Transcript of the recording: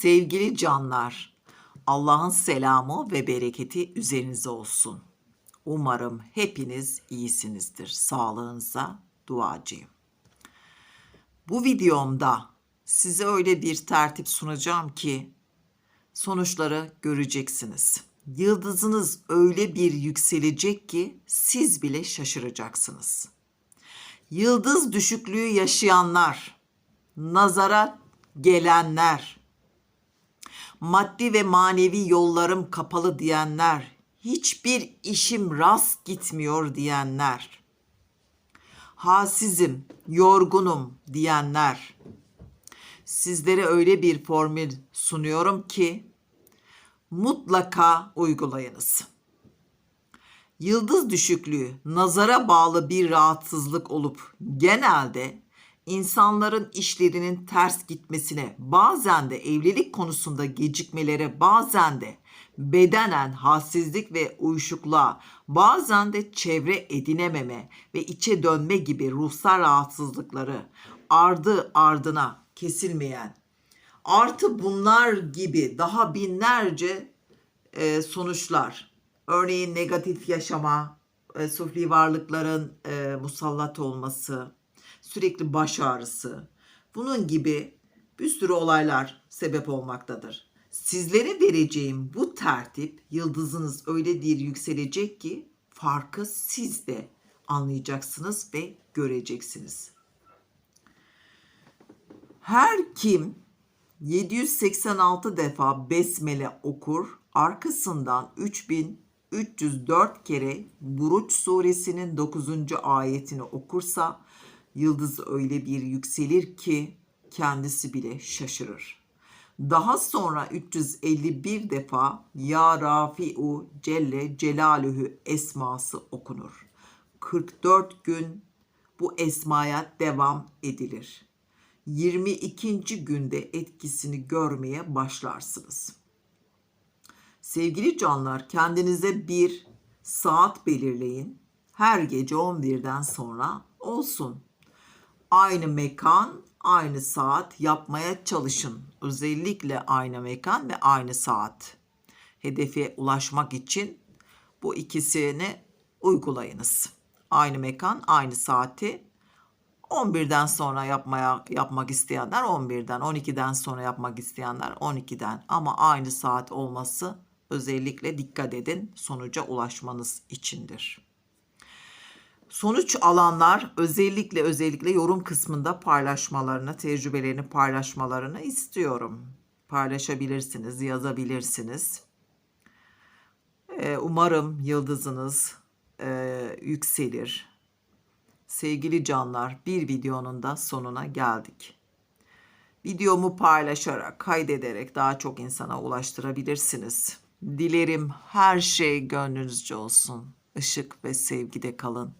Sevgili canlar, Allah'ın selamı ve bereketi üzerinize olsun. Umarım hepiniz iyisinizdir. Sağlığınıza duacıyım. Bu videomda size öyle bir tertip sunacağım ki sonuçları göreceksiniz. Yıldızınız öyle bir yükselecek ki siz bile şaşıracaksınız. Yıldız düşüklüğü yaşayanlar, nazara gelenler, maddi ve manevi yollarım kapalı diyenler, hiçbir işim rast gitmiyor diyenler, halsizim, yorgunum diyenler, sizlere öyle bir formül sunuyorum ki mutlaka uygulayınız. Yıldız düşüklüğü nazara bağlı bir rahatsızlık olup genelde insanların işlerinin ters gitmesine, bazen de evlilik konusunda gecikmelere, bazen de bedenen halsizlik ve uyuşukluğa, bazen de çevre edinememe ve içe dönme gibi ruhsal rahatsızlıkları ardı ardına kesilmeyen, artı bunlar gibi daha binlerce e, sonuçlar. Örneğin negatif yaşama, e, sufli varlıkların e, musallat olması, sürekli baş ağrısı, bunun gibi bir sürü olaylar sebep olmaktadır. Sizlere vereceğim bu tertip yıldızınız öyle bir yükselecek ki farkı siz de anlayacaksınız ve göreceksiniz. Her kim 786 defa besmele okur, arkasından 3304 kere Buruç suresinin 9. ayetini okursa yıldız öyle bir yükselir ki kendisi bile şaşırır. Daha sonra 351 defa Ya Rafi'u Celle Celaluhu esması okunur. 44 gün bu esmaya devam edilir. 22. günde etkisini görmeye başlarsınız. Sevgili canlar kendinize bir saat belirleyin. Her gece 11'den sonra olsun. Aynı mekan, aynı saat yapmaya çalışın. Özellikle aynı mekan ve aynı saat. Hedefe ulaşmak için bu ikisini uygulayınız. Aynı mekan, aynı saati 11'den sonra yapmaya yapmak isteyenler 11'den, 12'den sonra yapmak isteyenler 12'den ama aynı saat olması özellikle dikkat edin sonuca ulaşmanız içindir. Sonuç alanlar özellikle özellikle yorum kısmında paylaşmalarını, tecrübelerini paylaşmalarını istiyorum. Paylaşabilirsiniz, yazabilirsiniz. Ee, umarım yıldızınız e, yükselir. Sevgili canlar, bir videonun da sonuna geldik. Videomu paylaşarak, kaydederek daha çok insana ulaştırabilirsiniz. Dilerim her şey gönlünüzce olsun. Işık ve sevgide kalın.